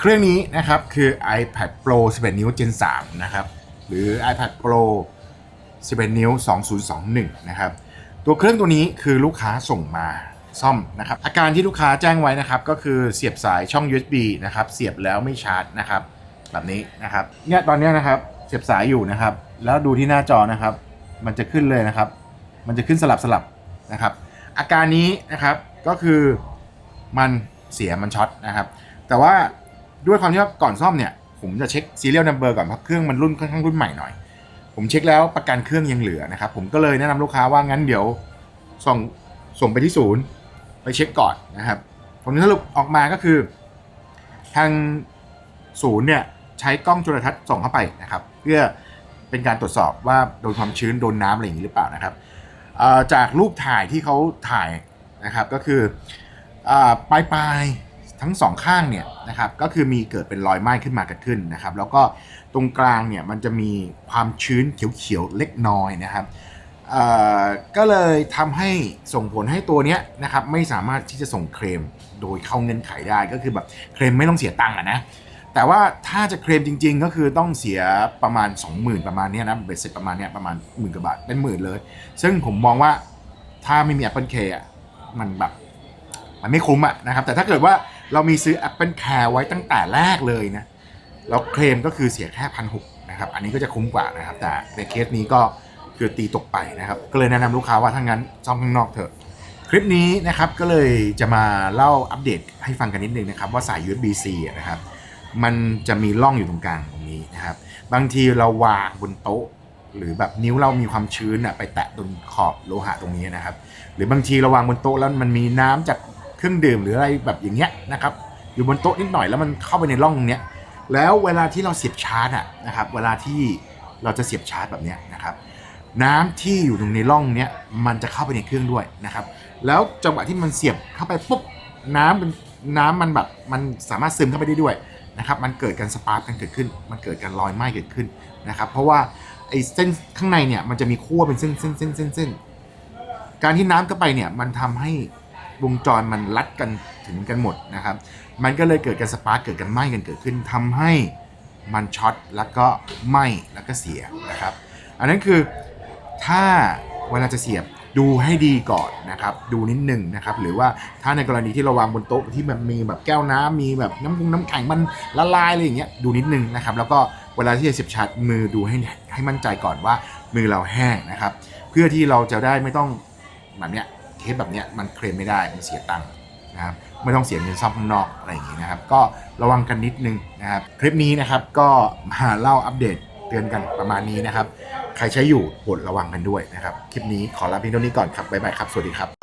เครื่องนี้นะครับคือ iPad Pro 11 นิ้ว Gen 3 นะครับ หรือ iPad Pro 11 นิ้ว 2021 นะครับ ตัวเครื่องตัวนี้คือลูกค้าส่งมาซ่อมนะครับ อาการที่ลูกค้าแจ้งไว้นะครับ ก็คือเสียบสายช่อง USB นะครับ เสียบแล้วไม่ชาร์จนะครับ แบบนี้นะครับ เนี่ยตอนนี้นะครับ เสียบสายอยู่นะครับ แล้วดูที่หน้าจอนะครับ มันจะขึ้นเลยนะครับ มันจะขึ้นสลับสลับนะครับ อาการนี้นะครับก็คือมันเสียมันช็อตนะครับ แต่ว่า ด้วยความที่ว่าก่อนซ่อมเนี่ย ผมจะเช็ค serial number ก่อนเพราะเครื่องมันรุ่นค่อนข้างรุ่นใหม่หน่อย ผมเช็คแล้วประกันเครื่องยังเหลือนะครับผมก็เลยแนะนำลูกค้าว่างั้นเดี๋ยวส่งส่งไปที่ศูนย์ไปเช็คก่อนนะครับผลสรุปออกมาก็คือ ทางศูนย์เนี่ยใช้กล้องจุลทรรศน์ส่งเข้าไปนะครับ เพื่อเป็นการตรวจสอบว่าโดนความชื้นโดนน้ำอะไรอย่างนี้หรือเปล่านะครับจากรูปถ่ายที่เขาถ่ายนะครับก็คืออปลายปลาย ทั้งสองข้างเนี่ยนะครับก็คือมีเกิดเป็นรอยไหม้ขึ้นมาเกิดขึ้นนะครับ แล้วก็ตรงกลางเนี่ยมันจะมีความชื้นเขียวๆเล็กน้อยนะครับก็เลยทำให้ส่งผลให้ตัวเนี้ยนะครับไม่สามารถที่จะส่งเคลมโดยเข้าเงื่อนไขได้ก็คือแบบเคลมไม่ต้องเสียตังค์อะนะแต่ว่าถ้าจะเคลมจริง ๆ ก็คือต้องเสียประมาณ 20,000 ประมาณนี้นะเบ็ดเสร็จประมาณเนี้ยประมาณหมื่นกว่าบาทเป็นหมื่นเลย ซึ่งผมมองว่าถ้าไม่มี Apple Care อะมันแบบมันไม่คุ้มอะนะครับแต่ถ้าเกิดว่า เรามีซื้อ Apple Care ไว้ตั้งแต่แรกเลยนะ แล้วเคลมก็คือเสียแค่พันหนะครับ อันนี้ก็จะคุ้มกว่านะครับ แต่ในเคสนี้ก็คือตีตกไปนะครับ ก็เลยแนะนำลูกค้าว่าถ้างั้นซ่อมข้างนอกเถอะ คลิปนี้นะครับก็เลยจะมาเล่าอัปเดตให้ฟังกันนิดนึงนะครับว่าสาย USB-C นะครับ มันจะมีร่องอยู่ตรงกลางตรงนี้นะครับ บางทีเราวางบนโต๊ะหรือแบบนิ้วเรามีความชื้นอะไปแตะตรงขอบโลหะตรงนี้นะครับ หรือบางทีเราวางบนโต๊ะแล้วมันมีน้ำจาก เครื่องดื่มหรืออะไรแบบอย่างเงี้ยนะครับอยู่บนโต๊ะนิดหน่อยแล้วมันเข้าไปในร่องเนี้ยแล้วเวลาที่เราเสียบชาร์จอะนะครับเวลาที่เราจะเสียบชาร์จแบบเนี้ยนะครับน้ำที่อยู่ตรงในร่องเนี้ยมันจะเข้าไปในเครื่องด้วยนะครับ แล้วจังหวะที่มันเสียบเข้าไปปุ๊บน้ำมันน้ำมันแบบมันสามารถซึมเข้าไปได้ด้วยนะครับ มันเกิดการสปาร์กกันเกิดขึ้น มันเกิดการลอยไหม้เกิดขึ้นนะครับ เพราะว่าไอ้เส้นข้างในเนี่ยมันจะมีขั้วเป็นเส้นเส้นเส้นเส้นเส้นการที่น้ำเข้าไปเนี่ยมันทำให้ วงจรมันรัดกันถึงกันหมดนะครับ มันก็เลยเกิดการสปาร์กเกิดการไหม้กันเกิดขึ้นทำให้มันช็อตแล้วก็ไหม้แล้วก็เสียนะครับ อันนั้นคือถ้าเวลาจะเสียบดูให้ดีก่อนนะครับ ดูนิดหนึ่งนะครับ หรือว่าถ้าในกรณีที่เราวางบนโต๊ะที่แบบมีแบบแก้วน้ำมีแบบน้ำพุงน้ำแข็งมันละลายอะไรอย่างเงี้ยดูนิดนึงนะครับ แล้วก็เวลาที่จะเสียบชาร์จมือดูให้ให้มั่นใจก่อนว่ามือเราแห้งนะครับ เพื่อที่เราจะได้ไม่ต้องแบบเนี้ย เทปแบบเนี้ยมันเคลมไม่ได้มันเสียตังค์นะครับไม่ต้องเสียเงินซ่อมข้างนอกอะไรอย่างงี้นะครับ ก็ระวังกันนิดนึงนะครับ คลิปนี้นะครับก็มาเล่าอัปเดตเตือนกันประมาณนี้นะครับ ใครใช้อยู่โปรดระวังกันด้วยนะครับ คลิปนี้ขอลาเพียงเท่านี้ก่อนครับบ๊ายบายครับ สวัสดีครับ